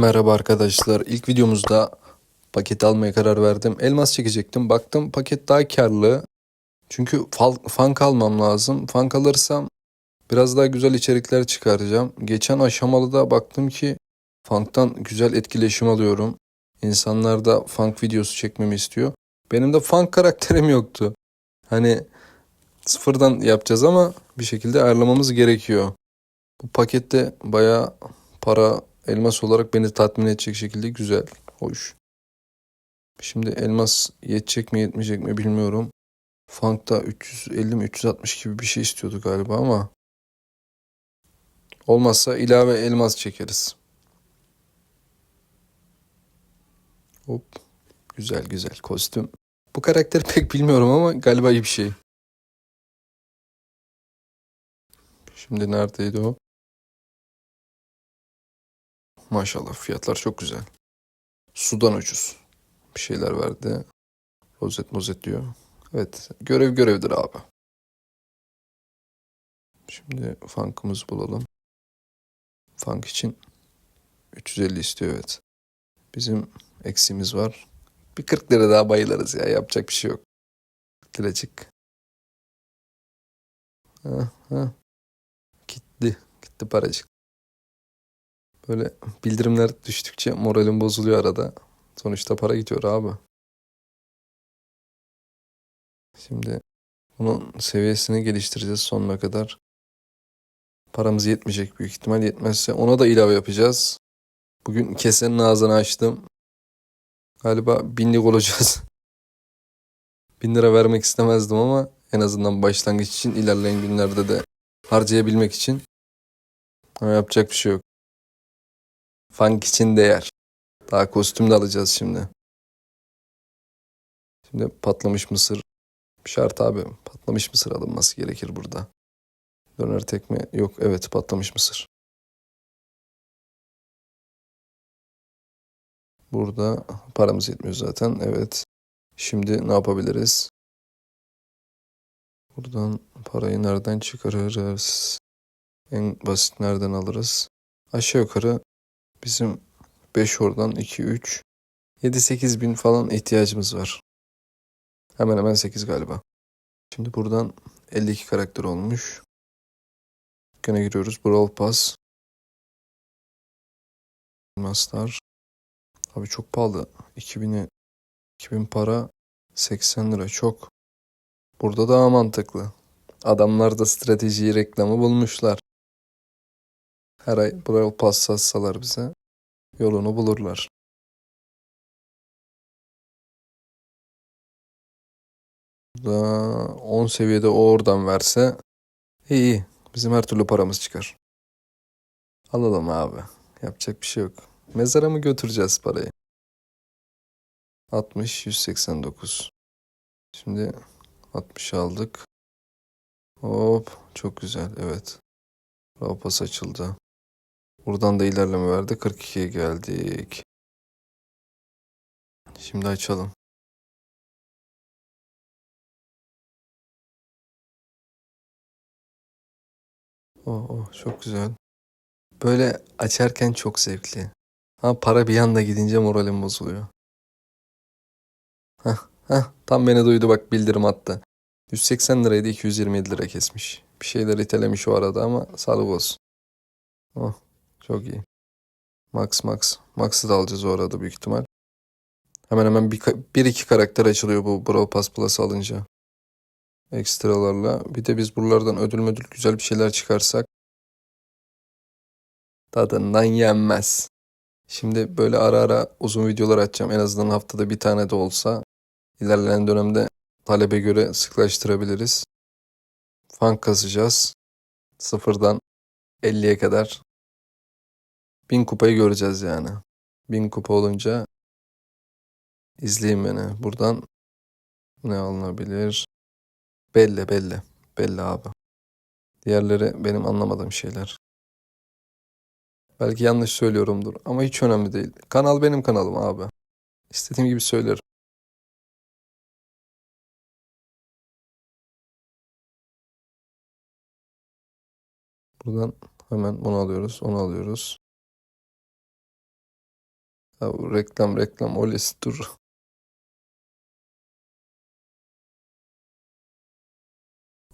Merhaba arkadaşlar. İlk videomuzda paket almaya karar verdim. Elmas çekecektim. Baktım paket daha karlı. Çünkü fank almam lazım. Fank alırsam biraz daha güzel içerikler çıkaracağım. Geçen aşamalı da baktım ki Funk'tan güzel etkileşim alıyorum. İnsanlar da Funk videosu çekmemi istiyor. Benim de Funk karakterim yoktu. Hani sıfırdan yapacağız ama bir şekilde ayarlamamız gerekiyor. Bu pakette bayağı para elmas olarak beni tatmin edecek şekilde güzel, hoş. Şimdi elmas yetecek mi yetmeyecek mi bilmiyorum. Funk'ta 350 mi 360 gibi bir şey istiyordu galiba ama olmazsa ilave elmas çekeriz. Hop. Güzel güzel kostüm. Bu karakteri pek bilmiyorum ama galiba iyi bir şey. Şimdi neredeydi o? Maşallah fiyatlar çok güzel. Sudan ucuz. Bir şeyler verdi. Rozet mozet diyor. Evet görev görevdir abi. Şimdi funk'ımızı bulalım. Funk için 350 istiyor evet. Bizim eksiğimiz var. Bir 40 lira daha bayılırız ya yapacak bir şey yok. 40 liracık. Ha, ha. Gitti. Gitti paracık. Böyle bildirimler düştükçe moralim bozuluyor arada. Sonuçta para gidiyor abi. Şimdi bunun seviyesini geliştireceğiz sonuna kadar. Paramız yetmeyecek büyük ihtimal. Yetmezse ona da ilave yapacağız. Bugün kesenin ağzını açtım. Galiba binlik olacağız. Bin lira vermek istemezdim ama en azından başlangıç için ilerleyen günlerde de harcayabilmek için ama yapacak bir şey yok. Funk için değer. Daha kostüm de alacağız şimdi. Şimdi patlamış mısır şart abi. Patlamış mısır alınması gerekir burada. Döner tekme yok. Evet patlamış mısır. Burada paramız yetmiyor zaten. Evet. Şimdi ne yapabiliriz? Buradan parayı nereden çıkarırız? En basit nereden alırız? Aşağı yukarı bizim 5 oradan 2 3 7 8 bin falan ihtiyacımız var. Hemen hemen 8 galiba. Şimdi buradan 52 karakter olmuş. Gene giriyoruz. Brawl Pass. Master. Abi çok pahalı. 2000'e 2000 para 80 lira çok. Burada daha mantıklı. Adamlar da strateji reklamı bulmuşlar. Her ay Brawl Pass satsalar bize yolunu bulurlar. Da 10 seviyede o oradan verse iyi iyi. Bizim her türlü paramız çıkar. Alalım abi. Yapacak bir şey yok. Mezara mı götüreceğiz parayı? 60 189. Şimdi 60 aldık. Hop çok güzel evet. Rapas açıldı. Buradan da ilerleme verdi. 42'ye geldik. Şimdi açalım. Oh, oh çok güzel. Böyle açarken çok zevkli. Ha para bir anda gidince moralim bozuluyor. Hah, hah, tam beni duydu bak bildirim attı. 180 liraydı 227 lira kesmiş. Bir şeyler itelemiş o arada ama sağlık olsun. Oh çok iyi. Max Max. Max'ı da alacağız o arada büyük ihtimal. Hemen hemen bir, bir iki karakter açılıyor bu Brawl Pass Plus alınca. Ekstralarla. Bir de biz buralardan ödül ödül güzel bir şeyler çıkarsak tadından yenmez. Şimdi böyle ara ara uzun videolar açacağım. En azından haftada bir tane de olsa ilerleyen dönemde talebe göre sıklaştırabiliriz. Fank kasacağız. Sıfırdan 50'ye kadar. Bin kupayı göreceğiz yani. Bin kupa olunca izleyin beni. Buradan ne alınabilir? Belli belli. Belli abi. Diğerleri benim anlamadığım şeyler. Belki yanlış söylüyorumdur ama hiç önemli değil. Kanal benim kanalım abi. İstediğim gibi söylerim. Buradan hemen onu alıyoruz, onu alıyoruz. Ya bu reklam reklam Oles dur.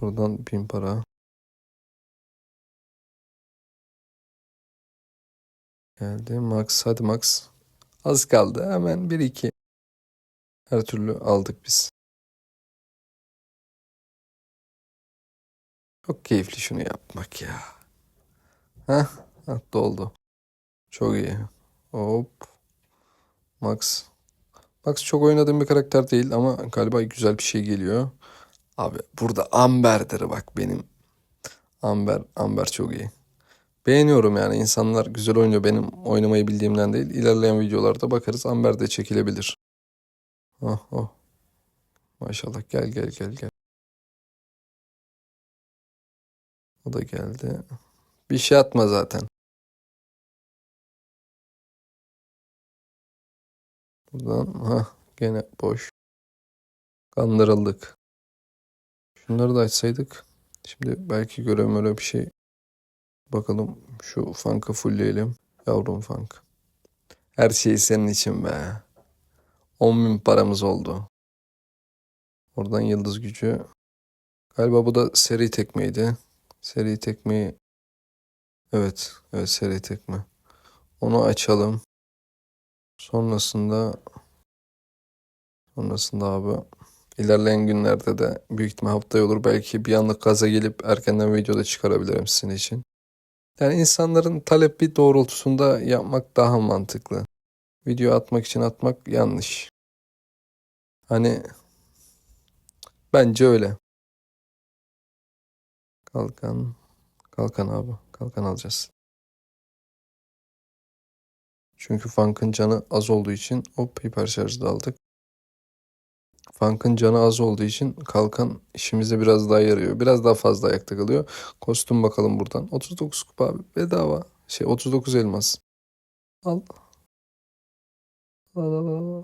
Buradan bin para. Geldi Max hadi Max. Az kaldı hemen 1-2. Her türlü aldık biz. Çok keyifli şunu yapmak ya. Heh, heh doldu. Çok iyi. Hop. Max. Max çok oynadığım bir karakter değil ama galiba güzel bir şey geliyor. Abi burada Amber'dir bak benim. Amber, Amber çok iyi. Beğeniyorum yani insanlar güzel oynuyor benim oynamayı bildiğimden değil. İlerleyen videolarda bakarız Amber de çekilebilir. Oh oh. Maşallah gel gel gel gel. O da geldi. Bir şey atma zaten. Buradan ha gene boş. Kandırıldık. Şunları da açsaydık. Şimdi belki görevim öyle bir şey. Bakalım şu funk'ı fullleyelim. Yavrum funk. Her şey senin için be. 10 bin paramız oldu. Oradan yıldız gücü. Galiba bu da seri tekmeydi. Seri tekmeyi. Evet. Evet seri tekme. Onu açalım. Sonrasında sonrasında abi ilerleyen günlerde de büyük ihtimal haftaya olur. Belki bir anlık gaza gelip erkenden videoda çıkarabilirim sizin için. Yani insanların talebi doğrultusunda yapmak daha mantıklı. Video atmak için atmak yanlış. Hani bence öyle. Kalkan. Kalkan abi. Kalkan alacağız. Çünkü Funk'ın canı az olduğu için hop hiper şarjı da aldık. Funk'ın canı az olduğu için kalkan işimize biraz daha yarıyor. Biraz daha fazla ayakta kalıyor. Kostüm bakalım buradan. 39 kupa abi bedava. Şey 39 elmas. Al. Al al al.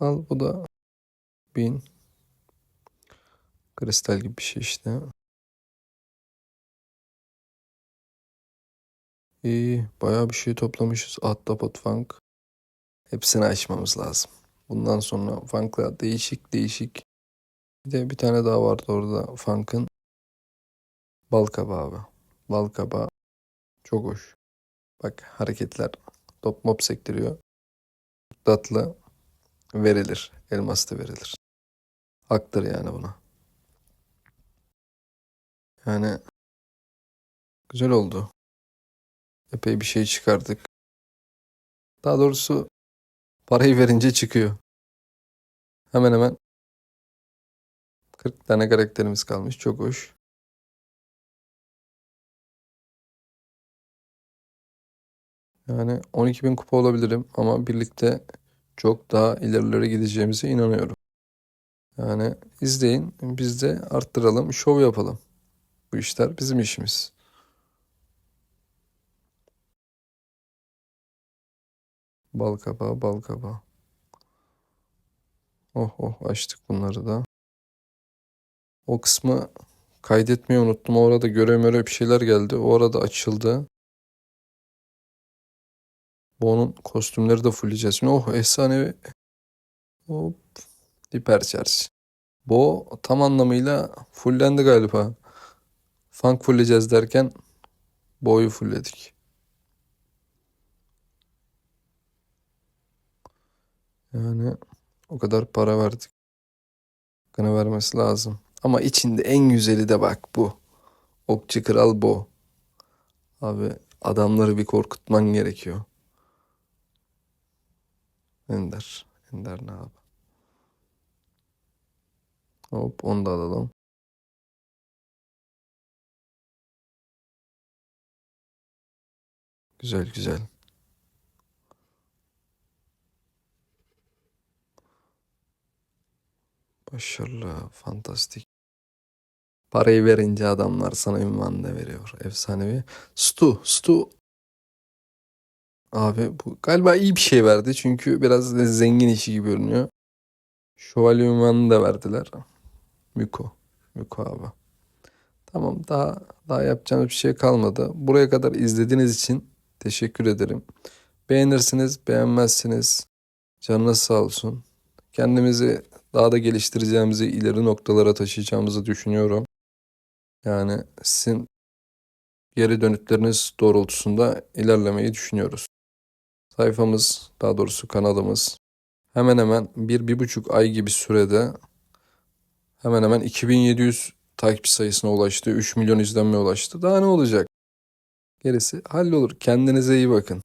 Al bu da 1000. Kristal gibi bir şey işte. İyi, bayağı bir şey toplamışız. Ahtapot Funk. Hepsini açmamız lazım. Bundan sonra Funk'la değişik değişik. Bir de bir tane daha vardı orada Funk'ın. Bal kabağı. Bal kabağı. Çok hoş. Bak hareketler. Top mop sektiriyor. Tatlı. Verilir. Elmas da verilir. Haktır yani buna. Yani güzel oldu. Epey bir şey çıkardık. Daha doğrusu parayı verince çıkıyor. Hemen hemen 40 tane karakterimiz kalmış. Çok hoş. Yani 12.000 kupa olabilirim ama birlikte çok daha ilerilere gideceğimize inanıyorum. Yani izleyin, biz de arttıralım, şov yapalım. Bu işler bizim işimiz. Bal kabağı, bal kabağı. Oh oh açtık bunları da. O kısmı kaydetmeyi unuttum. O arada görev mörev bir şeyler geldi. O arada açıldı. Bu onun kostümleri de fullleyeceğiz. Şimdi oh efsanevi. Hop. Hiper şarj. Bu tam anlamıyla fullendi galiba. Funk fullleyeceğiz derken boyu fullledik. Yani o kadar para verdik. Hakkını vermesi lazım. Ama içinde en güzeli de bak bu. Okçu kral bu. Abi adamları bir korkutman gerekiyor. Ender. Ender ne abi? Hop onu da alalım. Güzel güzel. Başarılı, fantastik. Parayı verince adamlar sana ünvan da veriyor. Efsanevi. Stu, Stu. Abi bu galiba iyi bir şey verdi. Çünkü biraz zengin işi gibi görünüyor. Şövalye ünvanını da verdiler. Miko. Miko abi. Tamam daha daha yapacağımız bir şey kalmadı. Buraya kadar izlediğiniz için teşekkür ederim. Beğenirsiniz, beğenmezsiniz. Canınız sağ olsun. Kendimizi daha da geliştireceğimizi, ileri noktalara taşıyacağımızı düşünüyorum. Yani sizin geri dönütleriniz doğrultusunda ilerlemeyi düşünüyoruz. Sayfamız, daha doğrusu kanalımız hemen hemen bir, bir buçuk ay gibi sürede hemen hemen 2700 takipçi sayısına ulaştı. 3 milyon izlenme ulaştı. Daha ne olacak? Gerisi hallolur. Kendinize iyi bakın.